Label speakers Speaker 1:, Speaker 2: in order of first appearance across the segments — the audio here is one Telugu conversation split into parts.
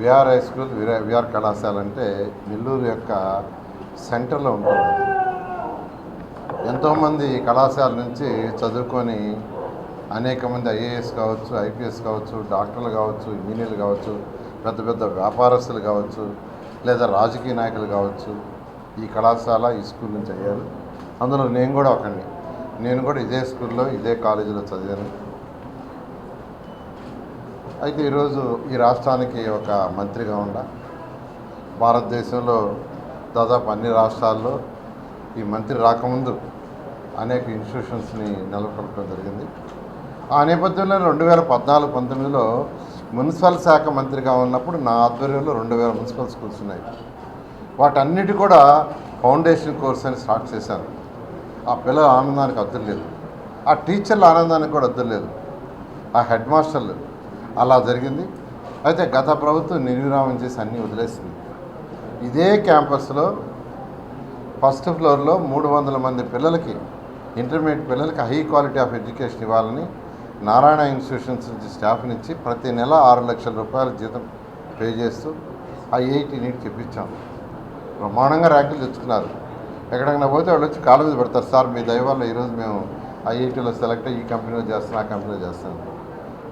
Speaker 1: విఆర్ హై స్కూల్ విఆర్ కళాశాల అంటే నెల్లూరు యొక్క సెంటర్లో ఉంటుంది ఎంతోమంది ఈ కళాశాల నుంచి చదువుకొని అనేక మంది ఐఏఎస్ కావచ్చు ఐపీఎస్ కావచ్చు డాక్టర్లు కావచ్చు ఇంజనీర్లు కావచ్చు పెద్ద పెద్ద వ్యాపారస్తులు కావచ్చు లేదా రాజకీయ నాయకులు కావచ్చు ఈ కళాశాల ఈ స్కూల్ నుంచి అయ్యారు. అందులో నేను కూడా ఒకడిని. నేను కూడా ఇదే స్కూల్లో ఇదే కాలేజీలో చదివాను. అయితే ఈరోజు ఈ రాష్ట్రానికి ఒక మంత్రిగా ఉండ. భారతదేశంలో దాదాపు అన్ని రాష్ట్రాల్లో ఈ మంత్రి రాకముందు అనేక ఇన్స్టిట్యూషన్స్ని నెలకొల్పడం జరిగింది. ఆ నేపథ్యంలో రెండు వేల పద్నాలుగు పంతొమ్మిదిలో మున్సిపల్ శాఖ మంత్రిగా ఉన్నప్పుడు నా ఆధ్వర్యంలో రెండు వేల మున్సిపల్ స్కూల్స్ ఉన్నాయి. వాటన్నిటి కూడా ఫౌండేషన్ కోర్స్ అని స్టార్ట్ చేశాను ఆ పిల్లల ఆనందానికి అద్దరు లేదు. ఆ టీచర్ల ఆనందానికి కూడా అద్దరు లేదు. ఆ హెడ్ మాస్టర్లు అలా జరిగింది. అయితే గత ప్రభుత్వం నిర్విరామం చేసి అన్నీ వదిలేసింది. ఇదే క్యాంపస్లో ఫస్ట్ ఫ్లోర్లో మూడు వందల మంది పిల్లలకి ఇంటర్మీడియట్ పిల్లలకి హై క్వాలిటీ ఆఫ్ ఎడ్యుకేషన్ ఇవ్వాలని నారాయణ ఇన్స్టిట్యూషన్స్ నుంచి స్టాఫ్ ఇచ్చి ప్రతి నెల ఆరు లక్షల రూపాయల జీతం పే చేస్తూ ఐఐటి నీట్ చెప్పించాం బ్రహ్మాండంగా ర్యాంకులు తెచ్చుకున్నారు. ఎక్కడికైనా పోతే వాళ్ళు వచ్చి కాలు మీద పెడతారు సార్ మీ దయ వల్ల ఈరోజు మేము ఐఐటీలో సెలెక్ట్ అయ్యి ఈ కంపెనీలో చేస్తాం ఆ కంపెనీలో చేస్తాం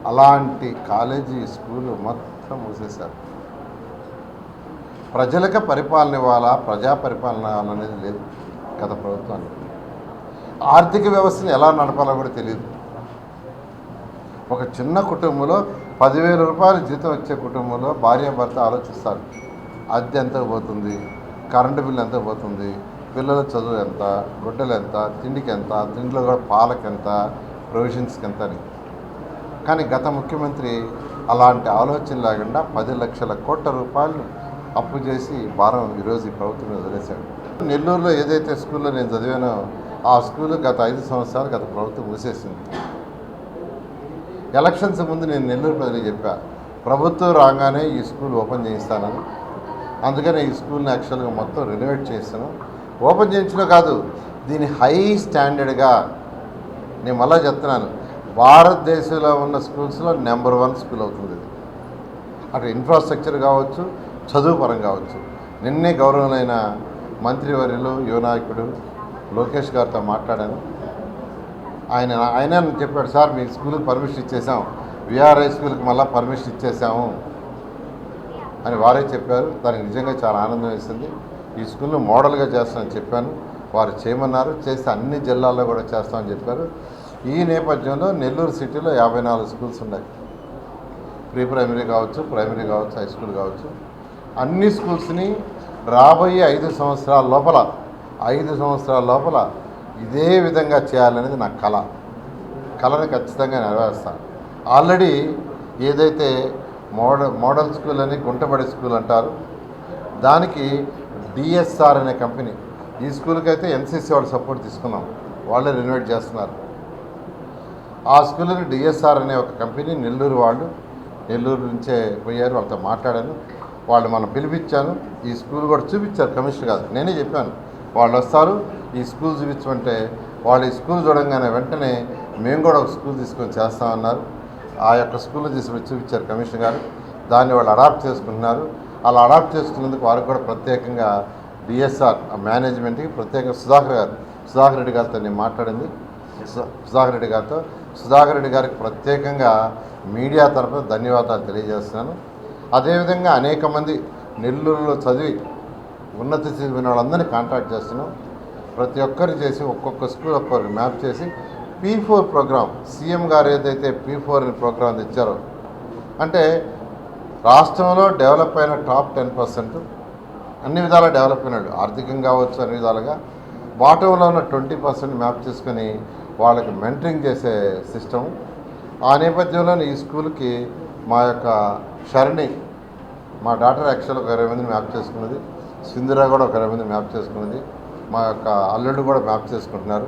Speaker 1: అలాంటి కాలేజీ స్కూలు మొత్తం మూసేశారు. ప్రజలకు పరిపాలన ఇవ్వాలా? ప్రజా పరిపాలన అనేది లేదు గత ప్రభుత్వానికి. ఆర్థిక వ్యవస్థను ఎలా నడపాలో కూడా తెలియదు ఒక చిన్న కుటుంబంలో పదివేల రూపాయలు జీతం వచ్చే కుటుంబంలో భార్యాభర్త ఆలోచిస్తారు. అద్దె ఎంత పోతుంది? కరెంటు బిల్లు ఎంత పోతుంది? పిల్లల చదువు ఎంత? గుడ్డలు ఎంత? తిండికి ఎంత? తిండిలో కూడా పాలకి ఎంత? ప్రొవిజన్స్కి ఎంత అని. కానీ గత ముఖ్యమంత్రి అలాంటి ఆలోచన లేకుండా పది లక్షల కోట్ల రూపాయలు అప్పు చేసి భారం ఈరోజు ఈ ప్రభుత్వం వదిలేశాడు. నెల్లూరులో ఏదైతే స్కూల్లో నేను చదివానో ఆ స్కూల్ గత ఐదు సంవత్సరాలు గత ప్రభుత్వం మూసేసింది. ఎలక్షన్స్ ముందు నేను నెల్లూరు ప్రజలకు చెప్పా ప్రభుత్వం రాగానే ఈ స్కూల్ ఓపెన్ చేయిస్తానని. అందుకనే ఈ స్కూల్ని యాక్చువల్గా మొత్తం రెనోవేట్ చేస్తాను. ఓపెన్ చేయించడం కాదు దీని హై స్టాండర్డ్గా నేను మళ్ళా చెప్తున్నాను. భారతదేశంలో ఉన్న స్కూల్స్లో నెంబర్ వన్ స్కూల్ అవుతుంది ఇది. అటు ఇన్ఫ్రాస్ట్రక్చర్ కావచ్చు చదువు పరం కావచ్చు. నిన్నే గౌరవమైన మంత్రివర్యులు యువనాయకుడు లోకేష్ గారితో మాట్లాడాను. ఆయన ఆయన చెప్పాడు సార్ మీ స్కూల్కి పర్మిషన్ ఇచ్చేసాం విఆర్ఐ స్కూల్కి మళ్ళీ పర్మిషన్ ఇచ్చేసాము అని వారే చెప్పారు. దానికి నిజంగా చాలా ఆనందం వేసింది. ఈ స్కూల్ను మోడల్గా చేస్తానని చెప్పాను. వారు చేయమన్నారు. చేస్తే అన్ని జిల్లాల్లో కూడా చేస్తామని చెప్పారు. ఈ నేపథ్యంలో నెల్లూరు సిటీలో యాభై నాలుగు స్కూల్స్ ఉన్నాయి. ప్రీ ప్రైమరీ కావచ్చు ప్రైమరీ కావచ్చు హై స్కూల్ కావచ్చు. అన్ని స్కూల్స్ని రాబోయే ఐదు సంవత్సరాల లోపల ఐదు సంవత్సరాల లోపల ఇదే విధంగా చేయాలనేది నా కళ. కళని ఖచ్చితంగా నెరవేరుస్తాను ఆల్రెడీ ఏదైతే మోడల్ మోడల్ స్కూల్ అని గుంటబడి స్కూల్ అంటారు దానికి డిఎస్ఆర్ అనే కంపెనీ ఈ స్కూల్కి అయితే ఎన్సీసీ వాళ్ళు సపోర్ట్ తీసుకున్నాం. వాళ్ళే రెనోవేట్ చేస్తున్నారు. ఆ స్కూల్ని డిఎస్ఆర్ అనే ఒక కంపెనీ నెల్లూరు వాళ్ళు నెల్లూరు నుంచే పోయారు వాళ్ళతో మాట్లాడాను వాళ్ళు మనం పిలిపించాను ఈ స్కూల్ కూడా చూపించారు కమిషనర్ కాదు. నేనే చెప్పాను వాళ్ళు వస్తారు ఈ స్కూల్ చూపించమంటే వాళ్ళు ఈ స్కూల్ చూడంగానే వెంటనే మేము కూడా ఒక స్కూల్ తీసుకొని చేస్తామన్నారు. ఆ యొక్క స్కూల్ తీసుకొని చూపించారు కమిషనర్ గారు. దాన్ని వాళ్ళు అడాప్ట్ చేసుకుంటున్నారు. అలా అడాప్ట్ చేసుకున్నందుకు వారికి కూడా ప్రత్యేకంగా డిఎస్ఆర్ మేనేజ్మెంట్కి ప్రత్యేకంగా సుధాకర్ గారు సుధాకర్ రెడ్డి గారితో నేను మాట్లాడింది. సు- సుధాకర్ రెడ్డి గారితో సుధాకర్ రెడ్డి గారికి ప్రత్యేకంగా మీడియా తరఫున ధన్యవాదాలు తెలియజేస్తున్నాను. అదేవిధంగా అనేక మంది నెల్లూరులో చదివి ఉన్నత చదివిన వాళ్ళందరినీ కాంటాక్ట్ చేస్తున్నాం ప్రతి ఒక్కరు చేసి ఒక్కొక్క స్కూల్ ఒక్కొక్కరు మ్యాప్ చేసి పీ ఫోర్ ప్రోగ్రామ్ సీఎం గారు ఏదైతే పీ ఫోర్ అని ప్రోగ్రాం తెచ్చారో అంటే రాష్ట్రంలో డెవలప్ అయిన టాప్ టెన్ పర్సెంట్ అన్ని విధాలా డెవలప్ అయినాడు ఆర్థికంగా కావచ్చు అన్ని విధాలుగా బాటంలో ఉన్న ట్వంటీ పర్సెంట్ మ్యాప్ చేసుకొని వాళ్ళకి మెంటరింగ్ చేసే సిస్టమ్ ఆ నేపథ్యంలో ఈ స్కూల్కి మా యొక్క షరణి మా డాటర్ యాక్చువల్ ఒక ఇరవై మందిని మ్యాప్ చేసుకున్నది. సింధురా కూడా ఒక ఇరవై మంది మ్యాప్ చేసుకున్నది. మా యొక్క అల్లుడు కూడా మ్యాప్ చేసుకుంటున్నారు.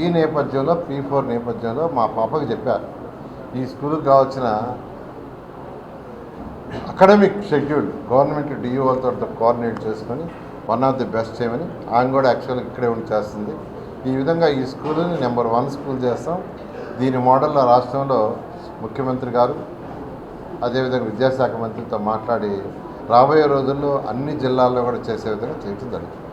Speaker 1: ఈ నేపథ్యంలో పీ ఫోర్ నేపథ్యంలో మా పాపకి చెప్పారు. ఈ స్కూల్కి కావాల్సిన అకాడమిక్ షెడ్యూల్ గవర్నమెంట్ డిఓలతో కోఆర్డినేట్ చేసుకొని వన్ ఆఫ్ ది బెస్ట్ చేయమని ఆమె కూడా యాక్చువల్గా ఇక్కడే ఉండి చేస్తుంది. ఈ విధంగా ఈ స్కూల్ని నెంబర్ వన్ స్కూల్ చేస్తాం. దీని మోడల్లో రాష్ట్రంలో ముఖ్యమంత్రి గారు అదేవిధంగా విద్యాశాఖ మంత్రితో మాట్లాడి రాబోయే రోజుల్లో అన్ని జిల్లాల్లో కూడా చేసే విధంగా చేయడం జరుగుతుంది.